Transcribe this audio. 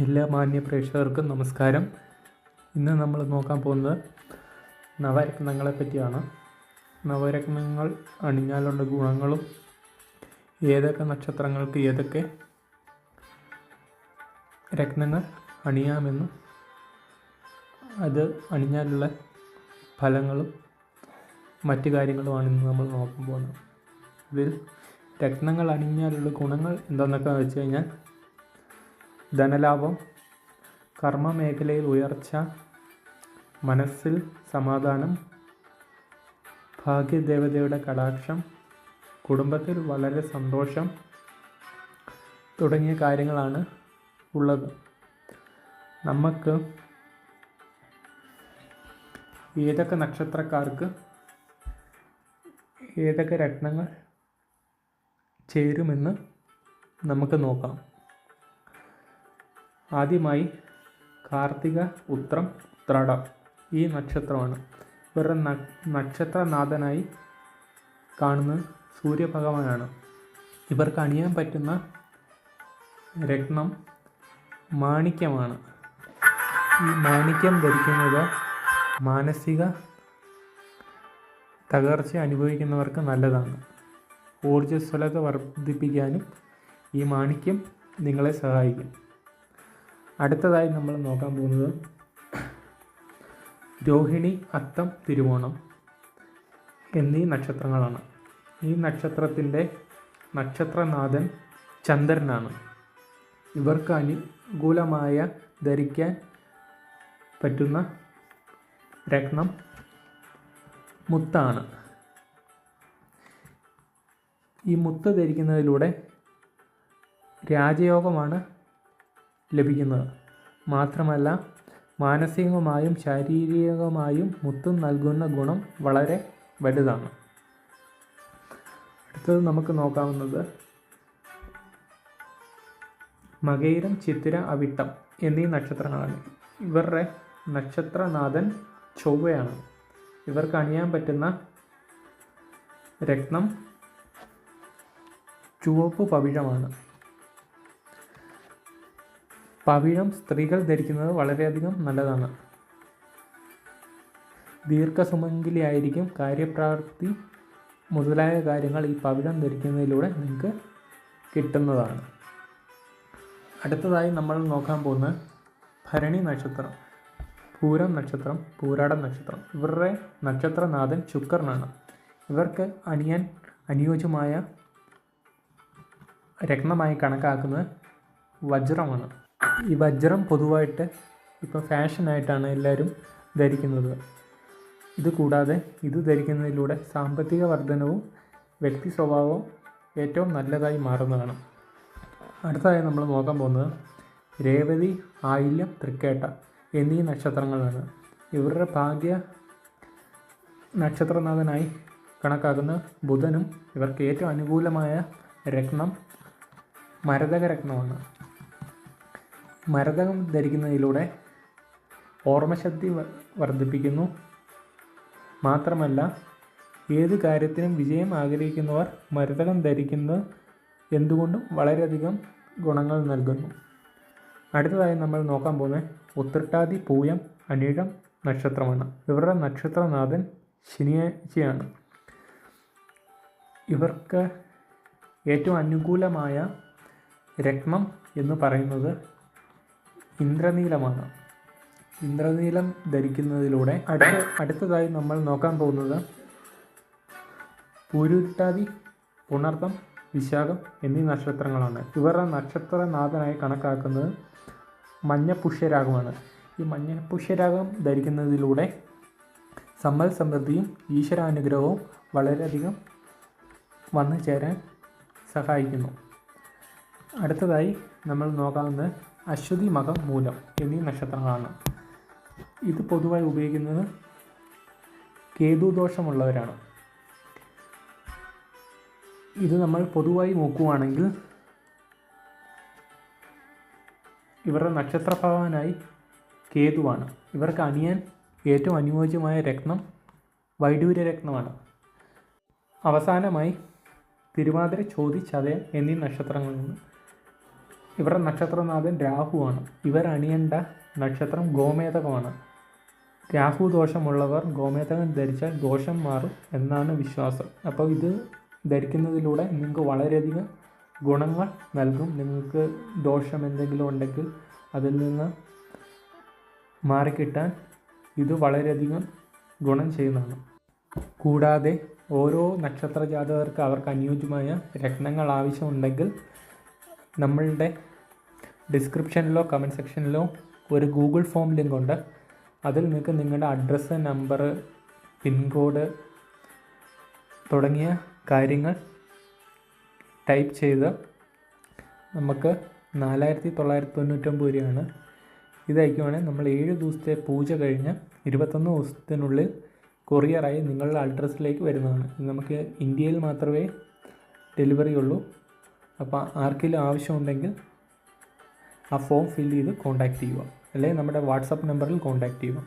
എല്ലാ മാന്യ പ്രേക്ഷകർക്കും നമസ്കാരം. ഇന്ന് നമ്മൾ നോക്കാൻ പോകുന്നത് നവരത്നങ്ങളെ പറ്റിയാണ്. നവരത്നങ്ങൾ അണിഞ്ഞാലുള്ള ഗുണങ്ങളും. ഏതൊക്കെ നക്ഷത്രങ്ങൾക്ക് ഏതൊക്കെ രത്നങ്ങൾ അണിയാമെന്നും അത് അണിഞ്ഞാലുള്ള ഫലങ്ങളും മറ്റു കാര്യങ്ങളുമാണ് ഇന്ന് നമ്മൾ നോക്കാൻ പോകുന്നത് ഇതിൽ രത്നങ്ങൾ അണിഞ്ഞാലുള്ള ഗുണങ്ങൾ എന്താണെന്നൊക്കെ വെച്ച് കഴിഞ്ഞാൽ ധനലാഭം കർമ്മ മേഖലയിൽ ഉയർച്ച മനസ്സിൽ സമാധാനം ഭാഗ്യദേവതയുടെ കടാക്ഷം കുടുംബത്തിൽ വളരെ സന്തോഷം തുടങ്ങിയ കാര്യങ്ങളാണ് ഉള്ളത്. നമുക്ക് ഏതൊക്കെ നക്ഷത്രക്കാർക്ക് ഏതൊക്കെ രത്നങ്ങൾ ചേരുമെന്ന് നമുക്ക് നോക്കാം. ആദ്യമായി കാർത്തിക ഉത്രം ഉത്രാടം ഈ നക്ഷത്രമാണ്. ഇവരുടെ നക്ഷത്രനാഥനായി കാണുന്ന സൂര്യഭഗവാനാണ്. ഇവർക്ക് അണിയാൻ പറ്റുന്ന രത്നം മാണിക്യമാണ്. ഈ മാണിക്യം ധരിക്കുന്നത് മാനസിക തകർച്ച അനുഭവിക്കുന്നവർക്ക് നല്ലതാണ്. ഊർജസ്വലത വർദ്ധിപ്പിക്കാനും ഈ മാണിക്യം നിങ്ങളെ സഹായിക്കും. അടുത്തതായി നമ്മൾ നോക്കാൻ പോകുന്നത് രോഹിണി അത്തം തിരുവോണം എന്നീ നക്ഷത്രങ്ങളാണ്. ഈ നക്ഷത്രത്തിന്റെ നക്ഷത്രനാഥൻ ചന്ദ്രനാണ്. ഇവർക്ക് അനുകൂലമായ ധരിക്കാൻ പറ്റുന്ന രത്നം മുത്താണ്. ഈ മുത്ത് ധരിക്കുന്നതിലൂടെ രാജയോഗമാണ് ലഭിക്കുന്നത്. മാത്രമല്ല മാനസികമായും ശാരീരികമായും മുത്തും നൽകുന്ന ഗുണം വളരെ വലുതാണ്. അടുത്തത് നമുക്ക് നോക്കാവുന്നത് മകയിരം ചിത്തിര അവിട്ടം എന്നീ നക്ഷത്രങ്ങളാണ്. ഇവരുടെ നക്ഷത്രനാഥൻ ചൊവ്വയാണ്. ഇവർക്ക് അണിയാൻ പറ്റുന്ന രക്തം ചുവപ്പ് പവിഴമാണ് പവിഴം സ്ത്രീകൾ ധരിക്കുന്നത് വളരെയധികം നല്ലതാണ്. ദീർഘസുമംഗിലിയായിരിക്കും കാര്യപ്രാപ്തി മുതലായ കാര്യങ്ങൾ ഈ പവിഴം ധരിക്കുന്നതിലൂടെ നിങ്ങൾക്ക് കിട്ടുന്നതാണ്. അടുത്തതായി നമ്മൾ നോക്കാൻ പോകുന്ന ഭരണി നക്ഷത്രം പൂരം നക്ഷത്രം പൂരാടം നക്ഷത്രം. ഇവരുടെ നക്ഷത്രനാഥൻ ശുക്രനാണ്. ഇവർക്ക് അണിയാൻ അനുയോജ്യമായ രത്നമായി കണക്കാക്കുന്നത് വജ്രമാണ്. ഈ വജ്രം പൊതുവായിട്ട് ഇപ്പോൾ ഫാഷനായിട്ടാണ് എല്ലാവരും ധരിക്കുന്നത്. ഇത് കൂടാതെ ഇത് ധരിക്കുന്നതിലൂടെ സാമ്പത്തിക വർധനവും വ്യക്തി സ്വഭാവവും ഏറ്റവും നല്ലതായി മാറുന്നതാണ്. അടുത്തതായി നമ്മൾ നോക്കാൻ പോകുന്നത് രേവതി ആയില്യം തൃക്കേട്ട എന്നീ നക്ഷത്രങ്ങളാണ്. ഇവരുടെ ഭാഗ്യ നക്ഷത്രനാഥനായി കണക്കാക്കുന്ന ബുധനും ഇവർക്ക് ഏറ്റവും അനുകൂലമായ രത്നം മരതക രത്നമാണ് മരതകം ധരിക്കുന്നതിലൂടെ ഓർമ്മശക്തി വർദ്ധിപ്പിക്കുന്നു. മാത്രമല്ല ഏത് കാര്യത്തിനും വിജയം ആഗ്രഹിക്കുന്നവർ മരതകം ധരിക്കുന്നത് എന്തുകൊണ്ടും വളരെയധികം ഗുണങ്ങൾ നൽകുന്നു. അടുത്തതായി നമ്മൾ നോക്കാൻ പോകുന്നത് ഉത്രട്ടാതി പൂയം അനിഴം നക്ഷത്രമാണ്. ഇവരുടെ നക്ഷത്രനാഥൻ ശനിയാഴ്ചയാണ്. ഇവർക്ക് ഏറ്റവും അനുകൂലമായ രത്നം എന്ന് പറയുന്നത് ഇന്ദ്രനീലമാണ്. ഇന്ദ്രനീലം ധരിക്കുന്നതിലൂടെ അടുത്ത അടുത്തതായി നമ്മൾ നോക്കാൻ പോകുന്നത് പൂരുരുട്ടാതി പുണർത്തം വിശാഖം എന്നീ നക്ഷത്രങ്ങളാണ്. ഇവരുടെ നക്ഷത്രനാഥനായി കണക്കാക്കുന്നത് മഞ്ഞപുഷ്യരാഗമാണ് ഈ മഞ്ഞപുഷ്യരാഗം ധരിക്കുന്നതിലൂടെ സമ്പൽ സമൃദ്ധിയും ഈശ്വരാനുഗ്രഹവും വളരെയധികം വന്നു ചേരാൻ സഹായിക്കുന്നു. അടുത്തതായി നമ്മൾ നോക്കാവുന്നത് അശ്വതി മകം മൂലം എന്നീ നക്ഷത്രങ്ങളാണ്. ഇത് പൊതുവായി ഉപയോഗിക്കുന്നത് കേതുദോഷമുള്ളവരാണ് ഇത് നമ്മൾ പൊതുവായി നോക്കുകയാണെങ്കിൽ ഇവരുടെ നക്ഷത്രഭവാനായി കേതുവാണ്. ഇവർക്ക് അണിയാൻ ഏറ്റവും അനുയോജ്യമായ രക്തം വൈഡൂര്യ രക്തമാണ് അവസാനമായി തിരുവാതിര ചോതി ചതയം എന്നീ നക്ഷത്രങ്ങളിൽ നിന്ന് ഇവരുടെ നക്ഷത്രനാഥൻ രാഹുവാണ്. ഇവർ അണിയേണ്ട നക്ഷത്രം ഗോമേതകമാണ്. രാഹു ദോഷമുള്ളവർ ഗോമേതകം ധരിച്ചാൽ ദോഷം മാറും എന്നാണ് വിശ്വാസം. അപ്പോൾ ഇത് ധരിക്കുന്നതിലൂടെ നിങ്ങൾക്ക് വളരെയധികം ഗുണങ്ങൾ നൽകും. നിങ്ങൾക്ക് ദോഷം എന്തെങ്കിലും ഉണ്ടെങ്കിൽ അതിൽ നിന്ന് മാറിക്കിട്ടാൻ ഇത് വളരെയധികം ഗുണം ചെയ്യുന്നതാണ്. കൂടാതെ ഓരോ നക്ഷത്ര ജാതകർക്ക് അവർക്ക് അനുയോജ്യമായ രത്നങ്ങൾ ആവശ്യമുണ്ടെങ്കിൽ നമ്മളുടെ ഡിസ്ക്രിപ്ഷനിലോ കമന്റ് സെക്ഷനിലോ ഒരു ഗൂഗിൾ ഫോം ലിങ്കുണ്ട് അതിൽ നിങ്ങൾക്ക് നിങ്ങളുടെ അഡ്രസ്സ് നമ്പർ പിൻകോഡ് തുടങ്ങിയ കാര്യങ്ങൾ ടൈപ്പ് ചെയ്ത് നമുക്ക് നാലായിരത്തി തൊള്ളായിരത്തി തൊണ്ണൂറ്റൊമ്പത് രൂപയാണ്. ഇത് നമ്മൾ ഏഴ് ദിവസത്തെ പൂജ കഴിഞ്ഞ് ഇരുപത്തൊന്ന് ദിവസത്തിനുള്ളിൽ കൊറിയറായി നിങ്ങളുടെ അഡ്രസ്സിലേക്ക് വരുന്നതാണ്. നമുക്ക് ഇന്ത്യയിൽ മാത്രമേ ഡെലിവറി ഉള്ളൂ. അപ്പോൾ ആർക്കെങ്കിലും ആവശ്യമുണ്ടെങ്കിൽ ആ ഫോം ഫിൽ ചെയ്ത് കോൺടാക്റ്റ് ചെയ്യുക. അല്ലെങ്കിൽ നമ്മുടെ വാട്സപ്പ് നമ്പറിൽ കോൺടാക്റ്റ് ചെയ്യുക.